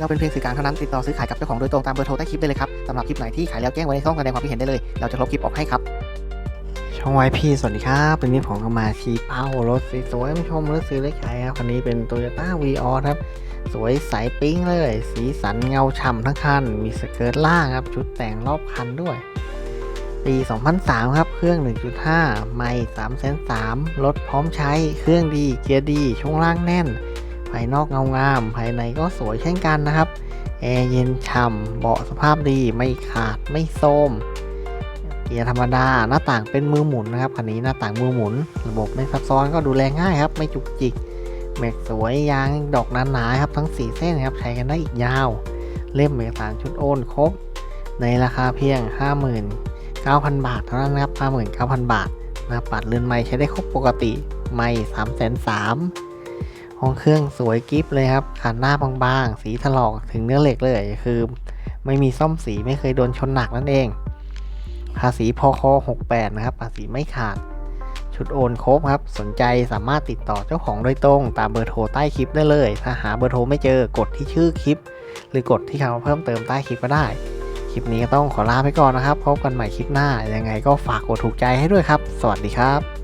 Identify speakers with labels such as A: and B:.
A: เราเป็นเพียงสื่อกลางเท่านั้นติดต่อซื้อขายกับเจ้าของโดยตรงตามเบอร์โทรใต้คลิปได้เลยครับสำหรับคลิปไหนที่ขายแล้วแจ้งไว้ในช่องแสดงความคิดเห็นได้เลย เราจะลบคลิปออกให้ครับช่องไวพี่สวัสดีครับวันนี้ผมก็มาชี้เป้ารถสวยๆมาชมรถซื้อเล็กขายครับคันนี้เป็น Toyota v ีออครับ สวยใสปิ๊งเลย สีสันเงาฉ่ำทั้งคัน มีสเกิร์ตล่างครับ ชุดแต่งรอบคันด้วย ปี 2003 ครับ เครื่อง 1.5 ไม่3 3 0 0รถพร้อมใช้ เครื่องดี เกียร์ดี ช่วงล่างแน่น ภายนอกเงางาม ภายในก็สวยเช่นกันนะครับ แอร์เย็นฉ่ำเบาะสภาพดีไม่ขาดไม่โทมเกียร์ธรรมดาหน้าต่างเป็นมือหมุนนะครับคันนี้หน้าต่างมือหมุน ระบบไม่ซับซ้อนก็ดูแลง่ายครับ ไม่จุกจิกแม็กสวยยางดอกหนาๆครับทั้ง 4 เส้นครับใช้กันได้อีกยาว เล่มเอกสารชุดโอนครบ ในราคาเพียง 59,000 บาทเท่านั้นนะครับ 59,000 บาทนะครับปัดเรือนไม้ใช้ได้ครบปกติ ไม่3 3 0 0 ห้องเครื่องสวยกิฟเลยครับขันหน้าบางๆ สีถลอกถึงเนื้อเหล็กเลยคือ ไม่มีซ่อมสีไม่เคยโดนชนหนักนั่นเอง ภาษีพค68 นะครับ ภาษีไม่ขาด ชุดโอนครบครับ สนใจสามารถติดต่อเจ้าของโดยตรง ตามเบอร์โทรใต้คลิปได้เลย ถ้าหาเบอร์โทรไม่เจอกดที่ชื่อคลิป หรือกดที่คำว่าเพิ่มเติมใต้คลิปก็ได้คลิปนี้ก็ต้องขอลาไปก่อนนะครับ พบกันใหม่คลิปหน้า ยังไงก็ฝากกดถูกใจให้ด้วยครับ สวัสดีครับ